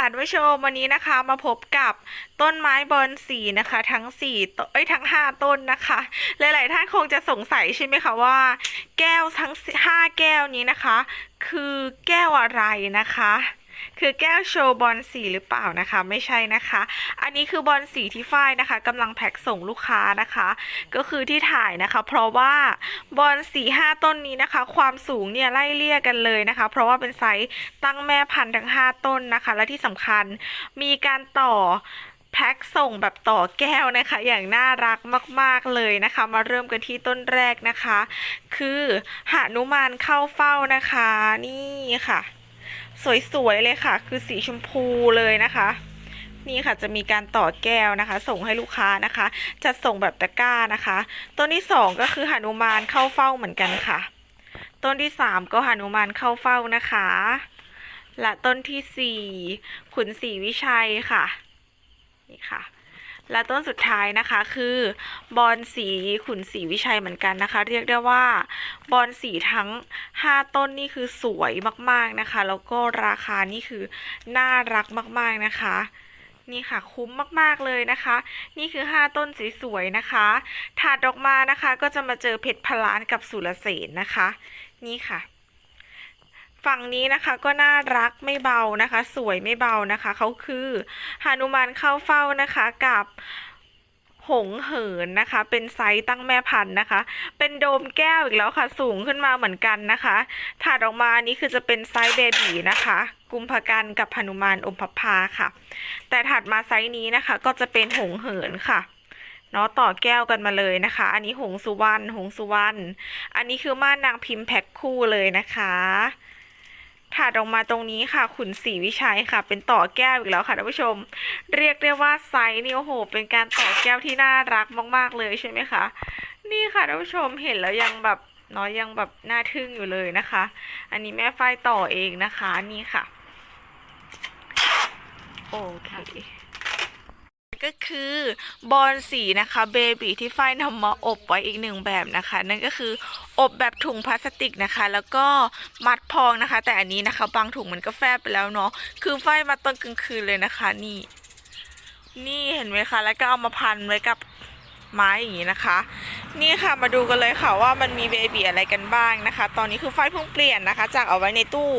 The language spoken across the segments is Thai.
ค่ะท่านผู้ชมวันนี้นะคะมาพบกับต้นไม้บอนสีนะคะ ทั้งสี่ต้นเอ้ยทั้งห้าต้นนะคะ หลาย ๆ ท่านคงจะสงสัยใช่ไหมคะว่า แก้วทั้งห้าแก้วนี้นะคะ คือแก้วอะไรนะคะ คือแก้วโชว์บอลสีหรือเปล่านะคะ ไม่ใช่นะคะ อันนี้คือบอลสีที่ฝ้ายนะคะกำลังแพ็คส่งลูกค้านะคะ ก็คือที่ถ่ายนะคะ เพราะว่าบอลสีห้าต้นนี้นะคะ ความสูงเนี่ยไล่เลี่ยกันเลยนะคะ เพราะว่าเป็นไซส์ตั้งแม่พันธุ์ทั้งห้าต้นนะคะ และที่สำคัญมีการต่อแพ็คส่งแบบต่อแก้วนะคะ อย่างน่ารักมาก ๆ เลยนะคะ มาเริ่มกันที่ต้นแรกนะคะ คือหานุมานเข้าเฝ้านะคะ นี่ค่ะ สวยๆเลยค่ะ คือสีชมพูเลยนะคะ นี่ค่ะจะมีการต่อแก้วนะคะ ส่งให้ลูกค้านะคะ จะส่งแบบตะกร้านะคะ ต้นที่สองก็คือหนุมานเข้าเฝ้าเหมือนกันค่ะ ต้นที่สามก็หนุมานเข้าเฝ้านะคะ และต้นที่สี่ขุนศรีวิชัยค่ะ นี่ค่ะ และต้นสุดท้ายนะคะคือบอลสีขุนศรีวิชัยเหมือนกันนะคะ เรียกได้ว่าบอลสีทั้ง 5 ต้นนี่คือสวยมากๆนะคะ แล้วก็ราคานี่คือน่ารักมากๆนะคะนี่ค่ะคุ้มมากๆเลยนะคะ นี่คือ 5 ต้นสวยๆนะคะถัดออกมานะคะ ก็จะมาเจอเพชรพลานกับสุรเสนนะคะ นี่ค่ะ ฝั่งนี้นะคะก็น่ารักไม่เบานะคะ สวยไม่เบานะคะเขาคือหานุมานเข้าเฝ้านะคะกับหงเหินนะคะ เป็นไซส์ตั้งแม่พันธุ์นะคะ เป็นโดมแก้วอีกแล้วค่ะ สูงขึ้นมาเหมือนกันนะคะถัดออกมาอันนี้คือจะเป็นไซส์เบบีนะคะ กุมภกันกับหนุมานอมพพาค่ะ แต่ถัดมาไซส์นี้นะคะ ก็จะเป็นหงเหินค่ะเนาะต่อแก้วกันมาเลยนะคะ อันนี้หงสุวรรณหงสุวรรณอันนี้คือม่านนางพิมพ์แพ็คคู่เลยนะคะ ถัดออกมาตรงนี้ค่ะขุนศรีวิชัยค่ะ เป็นต่อแก้วอีกแล้วค่ะท่านผู้ชม เรียกได้ว่าไซส์นี่โอ้โห เป็นการต่อแก้วที่น่ารักมาก ๆ เลยใช่ไหมคะ นี่ค่ะท่านผู้ชมเห็นแล้วยังแบบน้อยยังแบบน่าทึ่งอยู่เลยนะคะ อันนี้แม่ไฟต่อเองนะคะนี่ค่ะ โอเค ก็คือบอลสีนะคะเบบีที่ฝ้ายนำมาอบไว้อีกหนึ่งแบบนะคะ นั่นก็คืออบแบบถุงพลาสติกนะคะ แล้วก็มัดพองนะคะ แต่อันนี้นะคะบางถุงมันก็แฟบไปแล้วเนาะคือฝ้ายมาตอนกลางคืนเลยนะคะนี่ นี่เห็นไหมคะ แล้วก็เอามาพันไว้กับไม้อย่างนี้นะคะ นี่ค่ะมาดูกันเลยค่ะว่ามันมีเบบีอะไรกันบ้างนะคะ ตอนนี้คือฝ้ายเพิ่งเปลี่ยนนะคะ จากเอาไว้ในตู้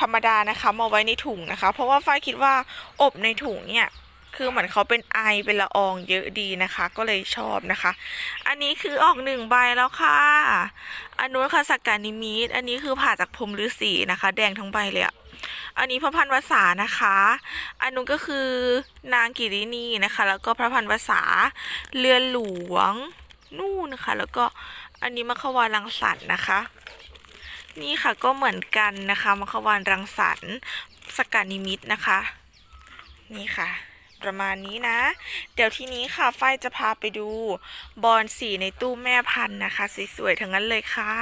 ธรรมดานะคะมาไว้ในถุงนะคะ เพราะว่าฝ้ายคิดว่าอบในถุงเนี่ย คือเหมือนเขาเป็นไอเป็นละอองเยอะดีนะคะ ก็เลยชอบนะคะ อันนี้คือออกหนึ่งใบแล้วค่ะ อันนู้นค่ะสักการนิมิตอันนี้คือผ่าจากพรมฤาษีนะคะ แดงทั้งใบเลยอะอันนี้พระพันวษานะคะ อันนู้นก็คือนางกิรินีนะคะ แล้วก็พระพันวษาเรือหลวงนู่นนะคะ แล้วก็อันนี้มัคควานรังสรรค์นะคะ นี่ค่ะก็เหมือนกันนะคะมัคควานรังสรรค์สกการนิมิตนะคะ นี่ค่ะ ประมาณนี้นะ เดี๋ยวทีนี้ค่ะฝ้ายจะพาไปดูบอลสีในตู้แม่พันธุ์นะคะ สวยๆ ทั้งนั้นเลยค่ะ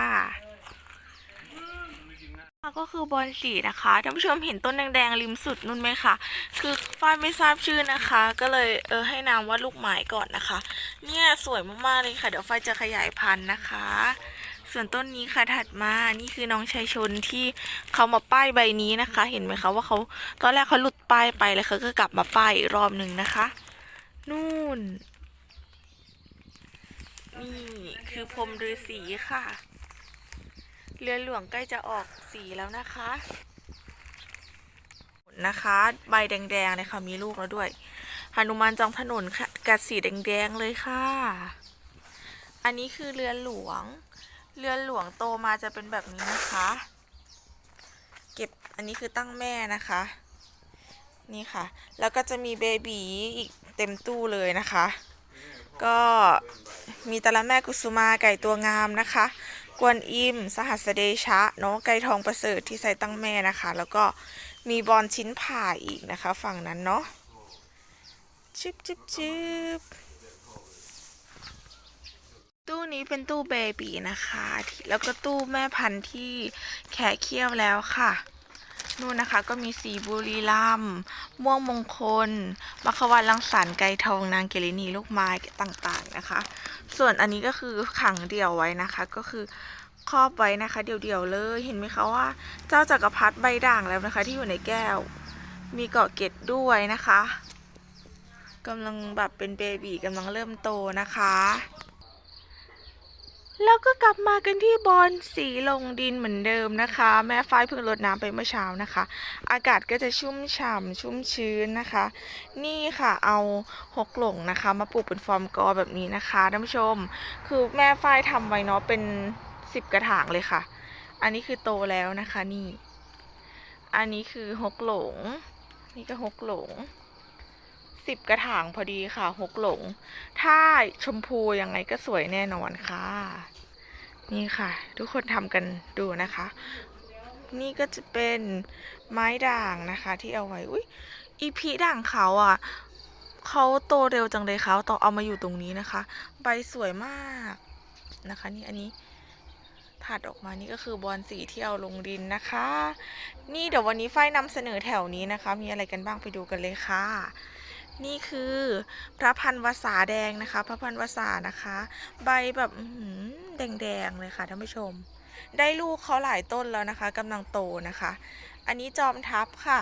ก็คือบอลสีนะคะท่านผู้ชมเห็นต้นแดงๆริมสุดนู่นไหมคะคือฝ้ายไม่ทราบชื่อนะคะ ก็เลยเออให้นามว่าลูกไม้ก่อนนะคะ เนี่ยสวยมากๆเลยค่ะ เดี๋ยวฝ้ายจะขยายพันธุ์นะคะ ส่วนต้นนี้ค่ะถัดมานี่คือน้องชายชนที่เขามาป้ายใบนี้นะคะ เห็นไหมคะว่าเขาตอนแรกเขาหลุดป้ายไปแล้วเขาก็กลับมาป้ายอีกรอบหนึ่งนะคะ นู่น นี่คือพรมฤาษีค่ะ เรือหลวงใกล้จะออกสีแล้วนะคะนะคะ ใบแดงๆเลยค่ะมีลูกแล้วด้วยหนุมานจองถนนค่ะกัดสีแดงๆเลยค่ะ อันนี้คือเรือหลวง เรือหลวงโตมาจะเป็นแบบนี้นะคะ เก็บอันนี้คือตั้งแม่นะคะ นี่ค่ะ แล้วก็จะมีเบบีอีกเต็มตู้เลยนะคะ ก็มีตะละแม่กุสุมาไก่ตัวงามนะคะ กวนอิม สหัสเดชะเนาะไก่ทองประเสริฐที่ใส่ตั้งแม่นะคะ แล้วก็มีบอลชิ้นผ่าอีกนะคะ ฝั่งนั้นเนาะชิบชิบชิบ ตู้นี้เป็นตู้เบบีนะคะ แล้วก็ตู้แม่พันธุ์ที่แขกเคี้ยวแล้วค่ะนู่นนะคะก็มีสีบุรีรัมม่วงมงคลมัควานรังสรรไก่ทองนางเกลินีลูกไม้ต่างๆนะคะ ส่วนอันนี้ก็คือขังเดี่ยวไว้นะคะ ก็คือครอบไว้นะคะ เดี่ยวๆเลยเห็นไหมคะว่า เจ้าจักรพรรดิใบด่างแล้วนะคะ ที่อยู่ในแก้ว มีเกาะเกร็ดด้วยนะคะกำลังแบบเป็นเบบีกำลังเริ่มโตนะคะ แล้วก็กลับมากันที่บอลสีลงดินเหมือนเดิมนะคะ แม่ฝ้ายเพิ่งรดน้ำไปเมื่อเช้านะคะ อากาศก็จะชุ่มฉ่ำชุ่มชื้นนะคะ นี่ค่ะเอาหกหลงนะคะ มาปลูกเป็นฟอร์มกอแบบนี้นะคะท่านผู้ชม คือแม่ฝ้ายทำไว้เนาะเป็นสิบกระถางเลยค่ะ อันนี้คือโตแล้วนะคะนี่ อันนี้คือหกหลง นี่ก็หกหลง สิบกระถางพอดีค่ะหกหลง ถ้าชมพูยังไงก็สวยแน่นอนค่ะ นี่ค่ะ ทุกคนทำกันดูนะคะ นี่ก็จะเป็นไม้ด่างนะคะที่เอาไว้อุ้ยอีพีด่างเขาอะเขาโตเร็วจังเลยเขาต้อเอามาอยู่ตรงนี้นะคะ ใบสวยมากนะคะ นี่อันนี้ถัดออกมานี่ก็คือบอลสีที่เอาลงดินนะคะ นี่เดี๋ยววันนี้ฝ้ายนำเสนอแถวนี้นะคะ มีอะไรกันบ้างไปดูกันเลยค่ะ นี่คือพระพันวษาแดงนะคะ พระพันวษานะคะ ใบแบบแดงๆเลยค่ะท่านผู้ชม ได้ลูกเขาหลายต้นแล้วนะคะกำลังโตนะคะ อันนี้จอมทัพค่ะ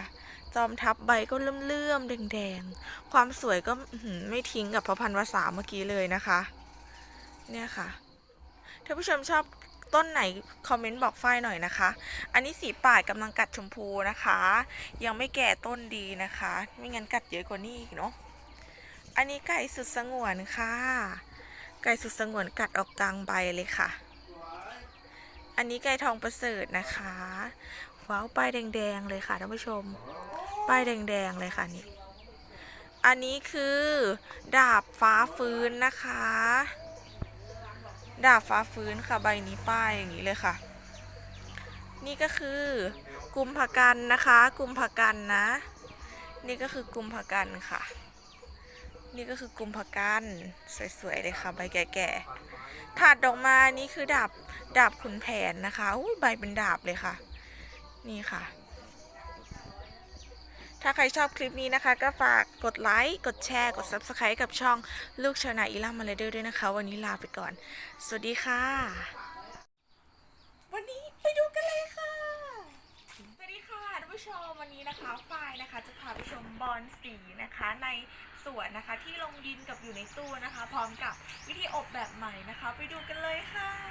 จอมทัพใบก็เลื่อมๆแดงๆ ความสวยก็ไม่ทิ้งกับพระพันวษาเมื่อกี้เลยนะคะ เนี่ยค่ะท่านผู้ชมชอบ ต้นไหนคอมเมนต์บอกฝ้ายหน่อยนะคะ อันนี้สีป่าดกำลังกัดชมพูนะคะ ยังไม่แก่ต้นดีนะคะ ไม่งั้นกัดเยอะกว่านี้อีกเนาะ อันนี้ไก่สุดสงวนค่ะ ไก่สุดสงวนกัดออกกลางใบเลยค่ะ อันนี้ไก่ทองประเสริฐนะคะ ว้าวป้ายแดงๆเลยค่ะท่านผู้ชม ป้ายแดงๆเลยค่ะนี่ อันนี้คือ ดาบฟ้าฟื้นนะคะ ดาบฟ้าฟื้นค่ะใบนี้ป้ายอย่างนี้เลยค่ะ นี่ก็คือกุมภกันนะคะกุมภกันนะ นี่ก็คือกุมภกันค่ะ นี่ก็คือกุมภกันสวยๆเลยค่ะใบแก่ๆถัดออกมานี่คือดาบดาบขุนแผนนะคะอุ้ยใบเป็นดาบเลยค่ะ นี่ค่ะ ถ้าใครชอบคลิปนี้นะคะ ก็ฝากกดไลค์ กดแชร์ กด Subscribe กับช่องลูกชาวนาอีล่ามาเลเดอร์ด้วยนะคะ วันนี้ลาไปก่อน สวัสดีค่ะ วันนี้ไปดูกันเลยค่ะ สวัสดีค่ะท่านผู้ชมวันนี้นะคะฝ้ายนะคะ จะพาไปชมบอลสีนะคะ ในสวนนะคะที่ลงดินกับอยู่ในตู้นะคะ พร้อมกับวิธีอบแบบใหม่นะคะ ไปดูกันเลยค่ะ